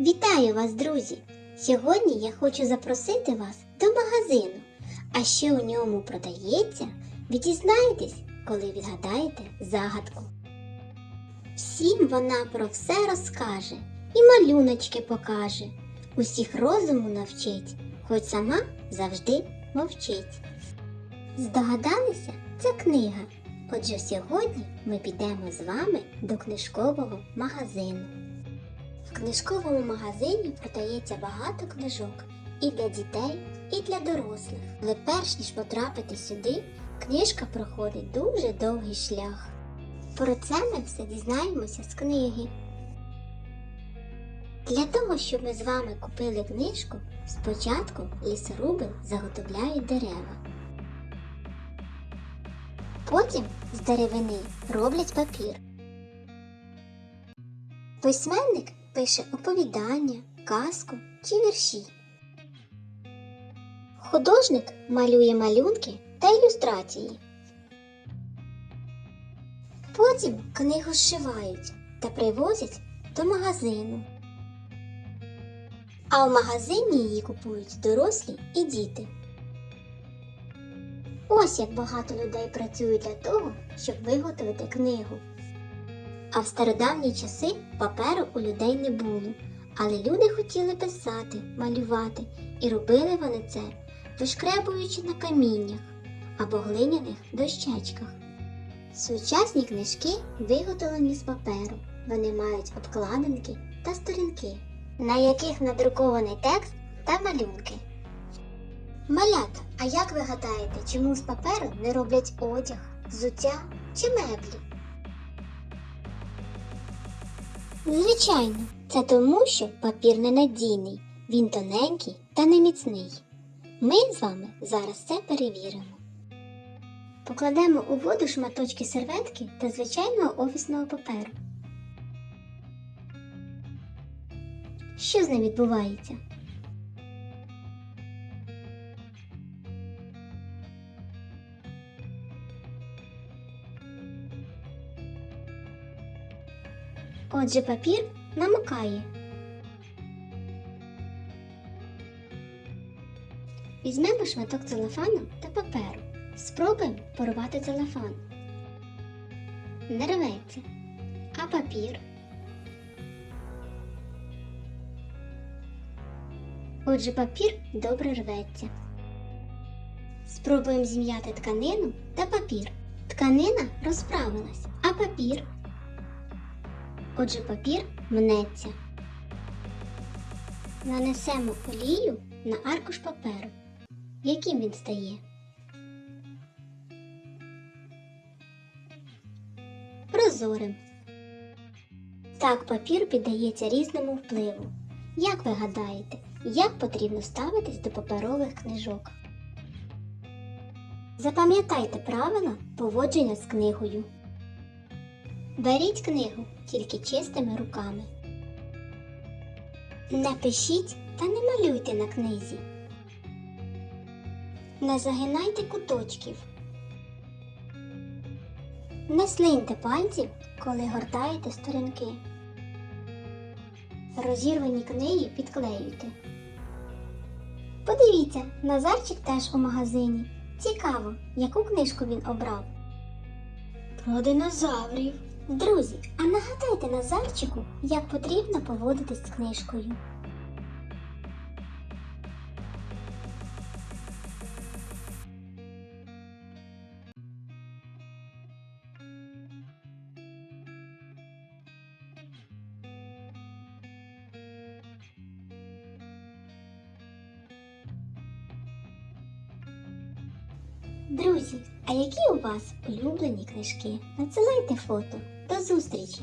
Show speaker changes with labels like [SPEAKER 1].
[SPEAKER 1] Вітаю вас, друзі! Сьогодні я хочу запросити вас до магазину. А що у ньому продається, ви дізнаєтесь, коли відгадаєте загадку. Всім вона про все розкаже і малюночки покаже. Усіх розуму навчить, хоч сама завжди мовчить. Здогадалися? Це книга. Отже, сьогодні ми підемо з вами до книжкового магазину. В книжковому магазині продається багато книжок і для дітей, і для дорослих. Але перш ніж потрапити сюди, книжка проходить дуже довгий шлях. Про це ми все дізнаємося з книги. Для того, щоб ми з вами купили книжку, спочатку лісоруби заготовляють дерева. Потім з деревини роблять папір. Письменник пише оповідання, казку чи вірші. Художник малює малюнки та ілюстрації. Потім книгу зшивають та привозять до магазину. А в магазині її купують дорослі і діти. Ось як багато людей працюють для того, щоб виготовити книгу. А в стародавні часи паперу у людей не було, але люди хотіли писати, малювати, і робили вони це, вишкребуючи на каміннях або глиняних дощечках. Сучасні книжки виготовлені з паперу. Вони мають обкладинки та сторінки, на яких надрукований текст та малюнки. Малята, а як ви гадаєте, чому з паперу не роблять одяг, взуття чи меблі? Звичайно, це тому, що папір ненадійний, він тоненький та неміцний. Ми з вами зараз це перевіримо. Покладемо у воду шматочки серветки та звичайного офісного паперу. Що з ним відбувається? Отже, папір намокає. Візьмемо шматок целофану та паперу. Спробуємо порвати целофан. Не рветься. А папір. Отже, папір добре рветься. Спробуємо зім'яти тканину та папір. Тканина розправилась, а папір. Отже, папір мнеться. Нанесемо олію на аркуш паперу. Яким він стає? Прозорим. Так папір піддається різному впливу. Як ви гадаєте, як потрібно ставитись до паперових книжок? Запам'ятайте правила поводження з книгою. Беріть книгу тільки чистими руками. Не пишіть та не малюйте на книзі. Не загинайте куточків. Не слиньте пальців, коли гортаєте сторінки. Розірвані книги підклеюйте. Подивіться, Назарчик теж у магазині. Цікаво, яку книжку він обрав. Про динозаврів. Друзі, а нагадайте Назарчику, як потрібно поводитись з книжкою. Друзі, а які у вас улюблені книжки? Надсилайте фото. До зустрічі!